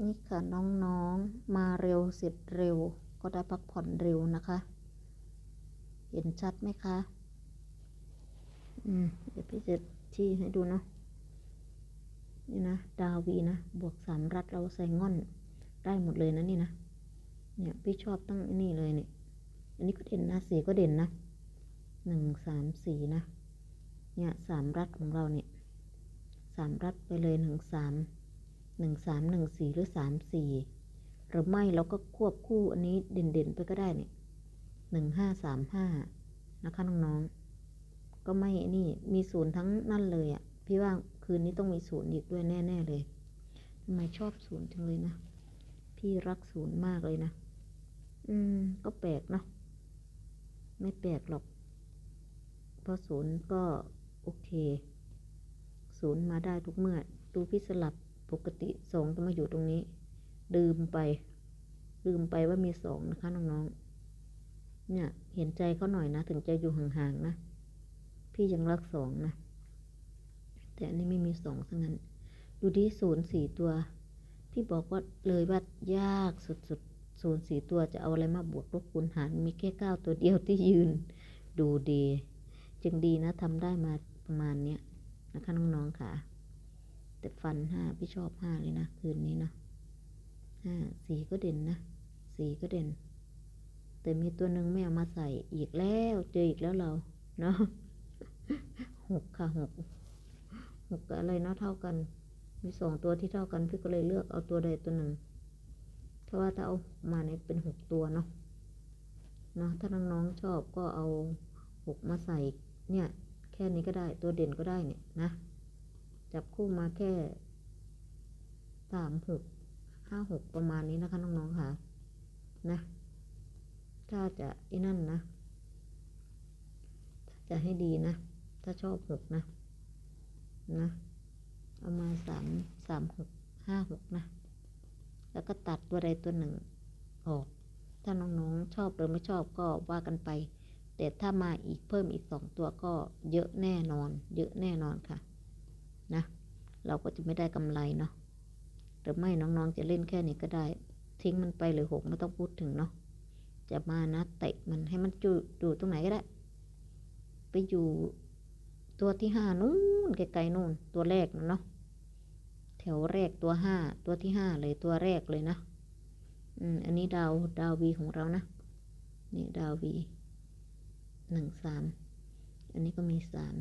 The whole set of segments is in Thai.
นี่ค่ะน้องๆมาเร็วเสร็จเร็ว ก็ได้พักผ่อนเร็วนะคะ เห็นชัดไหมคะ อืมเดี๋ยวพี่จะชี้ให้ดูเนาะนี่นะ ดาวีนะ บวกสามรัดเราใส่ง่อนได้หมดเลยนะนี่นะ เนี่ยพี่ชอบตั้งนี่เลยเนี่ย อันนี้ก็เด่นนะสีก็เด่นนะหนึ่งสามสี่นะ เนี่ยสามรัดของเราเนี่ยสามรัดไปเลยหนึ่งสาม หนึ่งสามหนึ่งสี่หรือสามสี่หรือไม่เราก็ควบคู่อันนี้เด่นๆ ไปก็ได้เนี่ยหนึ่งห้าสามห้านะคะน้องๆ ก็ไม่นี่มีศูนย์ทั้งนั่นเลยอะ่ะ พี่ว่าคืนนี้ต้องมีศูนย์อีกด้วยแน่ๆเลยทำไมชอบศูนย์จังเลยนะ พี่รักศูนย์มากเลยนะ อืม ก็แปลกเนาะไม่แปลกหรอก เพราะศูนย์ก็โอเค ศูนย์มาได้ทุกเมื่อ ดูพี่สลับ ปกติสองจะมาอยู่ตรงนี้ ลืมไป ลืมไปว่ามีสองนะคะน้องๆ เนี่ย เห็นใจเขาหน่อยนะ ถึงจะอยู่ห่างๆนะ พี่ยังรักสองนะ แต่อันนี้ไม่มีสองซะงั้นดูดิศูนย์สี่ตัว พี่บอกว่าเลยว่ายากสุดๆศูนย์สี่ตัวจะเอาอะไรมาบวกลบคูณหาร มีแค่เก้าตัวเดียวที่ยืน ดูดี จึงดีนะทำได้มาประมาณเนี้ยนะคะน้องๆค่ะ แต่ฟันห้าพี่ชอบห้าเลยนะคืนนี้นะห้าสีก็เด่นนะสีก็เด่น แต่มีตัวหนึ่งไม่เอามาใส่อีกแล้วเจออีกแล้วเราเนาะหกค่ะหกหกกับอะไรเนาะเท่ากัน มีสองตัวที่เท่ากันพี่ก็เลยเลือกเอาตัวใดตัวหนึ่งเพราะว่าถ้าเอามาเนี่ยเป็นหกตัวเนาะเนาะถ้าน้องๆชอบก็เอาหกมาใส่เนี่ย แค่นี้ก็ได้ตัวเด่นก็ได้เนี่ยนะ จับคู่มาแค่สามหกห้าหกประมาณนี้นะคะน้องๆค่ะ นะถ้าจะไอ้นั่นนะจะให้ดีนะ ถ้าชอบหกนะ นะเอามาสามสามหกห้าหกนะ แล้วก็ตัดตัวใดตัวหนึ่งออก ถ้าน้องๆชอบหรือไม่ชอบก็ว่ากันไป แต่ถ้ามาอีกเพิ่มอีกสองตัวก็เยอะแน่นอน เยอะแน่นอนค่ะ นะ เราก็จะไม่ได้กำไรเนาะหรือไม่น้องๆจะเล่นแค่นี้ก็ได้ ทิ้งมันไปเลยหกไม่ต้องพูดถึงเนาะจะมานะเตะมันให้มันจูอยู่ตรงไหนก็ได้ ไปอยู่ตัวที่ห้านู่นไกลๆนู่น ตัวแรกนะเนาะแถวแรกตัวห้าตัวที่ห้าเลยตัวแรกเลยนะอืมอันนี้ดาวดาววีของเรานะ นี่ดาววีหนึ่งสามอันนี้ก็มีสาม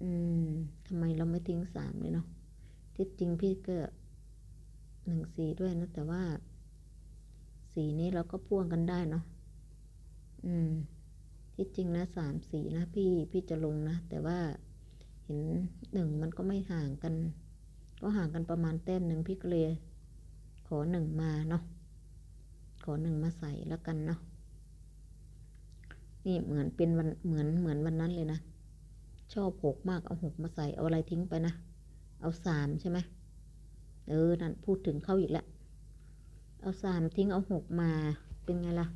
อืมทำไมเราไม่ทิ้งสามเลยเนาะที่จริงพี่ก็หนึ่งสี่ด้วยนะ แต่ว่า สีนี้เราก็พ่วงกันได้เนาะอืม ที่จริงนะสามสีนะพี่พี่จะลงนะ แต่ว่าเห็นหนึ่งมันก็ไม่ห่างกัน ก็ห่างกันประมาณแต้มหนึ่งพี่ก็เลยขอหนึ่งมาเนาะขอหนึ่งมาใส่แล้วกันเนาะนี่เหมือนเป็นวันเหมือนเหมือนวันนั้นเลยนะ ชอบหกมากเอาหกมาใส่เอาอะไรทิ้งไปนะ เอาสามใช่ไหมเออ นั่นพูดถึงเข้าอีกแล้ว เอาสามทิ้งเอาหกมาเป็นไงล่ะ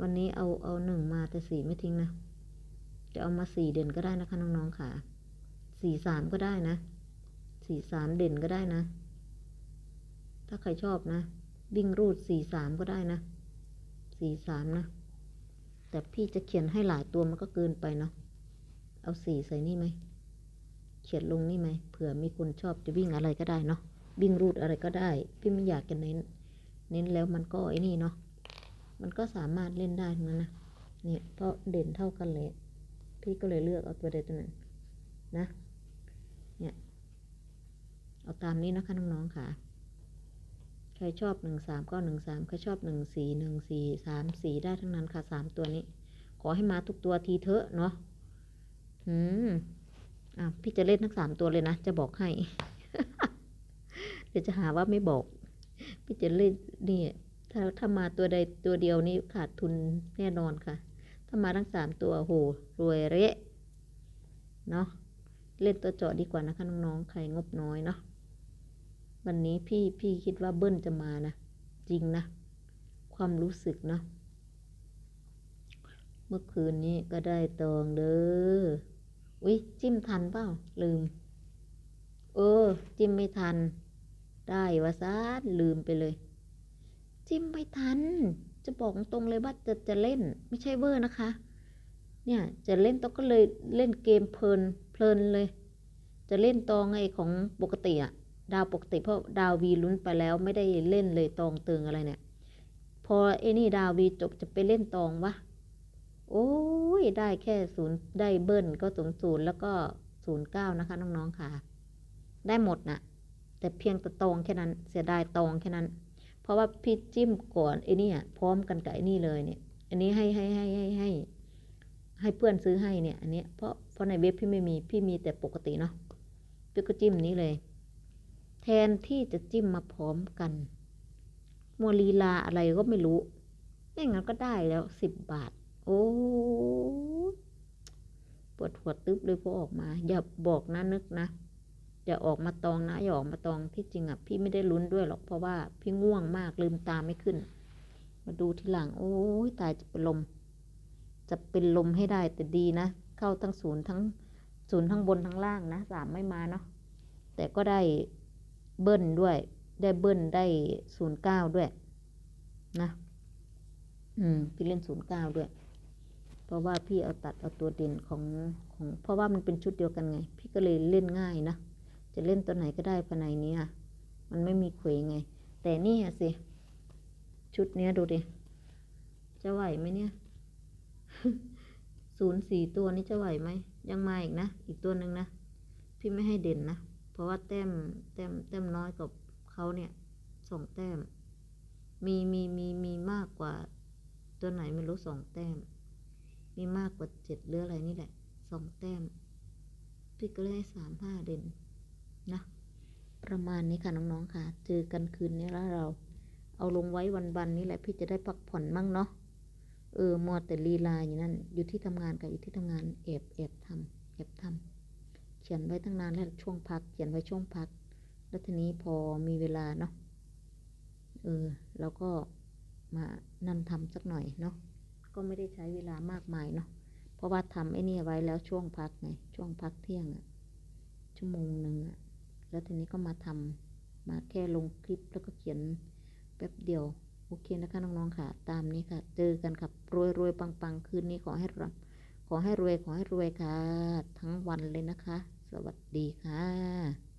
วันนี้เอาเอาหนึ่งมาแต่สี่ไม่ทิ้งนะ จะเอามาสี่เด่นก็ได้นะคะน้องๆค่ะ สี่สามก็ได้นะ สี่สามเด่นก็ได้นะ ถ้าใครชอบนะ วิ่งรูดสี่สามก็ได้นะ สี่สามนะ แต่พี่จะเขียนให้หลายตัวมันก็เกินไปเนาะ เอาสี่ใส่นี่ไหมเขียนลงนี่ไหมเผื่อมีคนชอบจะวิ่งอะไรก็ได้เนาะวิ่งรูดอะไรก็ได้ พี่ไม่อยากจะเน้น เน้นแล้วมันก็ไอ้นี่เนาะมันก็สามารถเล่นได้ทั้งนั้นนะเนี่ยเพราะเด่นเท่ากันเลย พี่ก็เลยเลือกเอาตัวใดตัวหนึ่งนะเนี่ยเอาตามนี้นะคะน้องๆค่ะ ใครชอบหนึ่งสามก็หนึ่งสามใครชอบหนึ่งสี่หนึ่งสี่สามสี่ได้ทั้งนั้นค่ะสามตัวนี้ ขอให้มาทุกตัวทีเถอะเนาะ อืมอะพี่จะเล่นทั้งสามตัวเลยนะ จะบอกให้ เดี๋ยวจะหาว่าไม่บอก พี่จะเล่นนี่ถ้าถ้ามาตัวใดตัวเดียวนี่ขาดทุนแน่นอนค่ะ ถ้ามาทั้งสามตัวโหรวยเละเนาะเล่นตัวเจาะดีกว่านะคะน้องๆใครงบน้อยเนาะวันนี้พี่พี่คิดว่าเบิ้ลจะมานะ จริงนะ ความรู้สึกเนาะเมื่อคืนนี้ก็ได้ตองเด้อ อุ๊ยจิ้มทันเปล่าลืม เออ จิ้มไม่ทัน ได้วะซาดลืมไปเลย จิ้มไม่ทัน จะบอกตรงเลยว่าจะจะเล่น ไม่ใช่เวอร์นะคะ เนี่ยจะเล่นต้องก็เลยเล่นเกมเพลินเพลินเลย จะเล่นตองไอของปกติอะดาวปกติเพราะดาววีลุ้นไปแล้วไม่ได้เล่นเลยตองเติงอะไรเนี่ย พอไอ้นี่ดาววีจบจะไปเล่นตองวะ โอ้ยได้แค่ศูนย์ได้เบิ้ลก็ศูนย์ศูนย์แล้วก็ศูนย์เก้านะคะ น้องๆค่ะ ได้หมดนะแต่เพียงแต่ตองแค่นั้น เสียดายตองแค่นั้น เพราะว่าพี่จิ้มก่อนไอ้นี่พร้อมกันกับไอ้นี่เลยเนี่ย อันนี้ให้ให้ให้ให้ให้ให้เพื่อนซื้อให้เนี่ย อันเนี้ยเพราะเพราะในเว็บพี่ไม่มีพี่มีแต่ปกติเนาะพี่ก็จิ้มนี้เลย แทนที่จะจิ้มมาพร้อมกันมัวลีลาอะไรก็ไม่รู้ไม่งั้นก็ได้แล้วสิบบาท โอ้ปวดหัวตึ๊บเลยพอออกมา อย่าบอกนะนึกนะอย่าออกมาตองนะอย่าออกมาตองที่จริงอะพี่ไม่ได้ลุ้นด้วยหรอกเพราะว่าพี่ง่วงมากลืมตาไม่ขึ้น มาดูทีหลัง โอ้ยตายจะเป็นลม จะเป็นลมให้ได้แต่ดีนะ เข้าทั้งศูนย์ทั้งศูนย์ทั้งบนทั้งล่างนะสามไม่มาเนาะแต่ก็ได้เบิ้ลด้วย ได้เบิ้ลได้ศูนย์เก้าด้วย นะ อืมพี่เล่นศูนย์เก้าด้วย ราะว่าพี่เอาตัดเอาตัวเด่นของของเพราะว่ามันเป็นชุดเดียวกันไง พี่ก็เลยเล่นง่ายนะ จะเล่นตัวไหนก็ได้ภายในนี้อะมันไม่มีเขวไง แต่นี่อะสิ ชุดเนี้ยดูดิ จะไหวไหมเนี่ยศูนย์สี่ตัวนี้จะไหวไหม ยังมาอีกนะ อีกตัวหนึ่งนะ พี่ไม่ให้เด่นนะ เพราะว่าแต้มแต้มแต้มน้อยกับเขาเนี่ยสองแต้ม มีมีมีมีมากกว่า ตัวไหนไม่รู้สองแต้ม มีมากกว่าเจ็ดหรืออะไรนี่แหละสองแต้ม พี่ก็เลยให้สามห้าเด่นนะ ประมาณนี้ค่ะน้องๆค่ะ เจอกันคืนนี้แล้วเรา เอาลงไว้วันวันๆนี้แหละ พี่จะได้พักผ่อนมั่งเนาะเออมัวแต่ลีลาอยู่นั่นอยู่ที่ทำงานกับอยู่ที่ทำงานแอบแอบทำแอบทำเขียนไว้ตั้งนานแล้วช่วงพัก เขียนไว้ช่วงพัก แล้วทีนี้พอมีเวลาเนาะเออเราก็มานั่นทำสักหน่อยเนาะ ก็ไม่ได้ใช้เวลามากมายเนาะเพราะว่าทำไอ้นี่ไว้แล้วช่วงพักไงช่วงพักเที่ยงอะชั่วโมงหนึ่งอะแล้วทีนี้ก็มาทำมาแค่ลงคลิปแล้วก็เขียนแป๊บเดียว โอเคนะคะน้องๆค่ะ ตามนี้ค่ะ เจอกันครับรวยรวยปังปังคืนนี้ขอให้รับขอให้รวยขอให้รวยค่ะ ทั้งวันเลยนะคะ สวัสดีค่ะ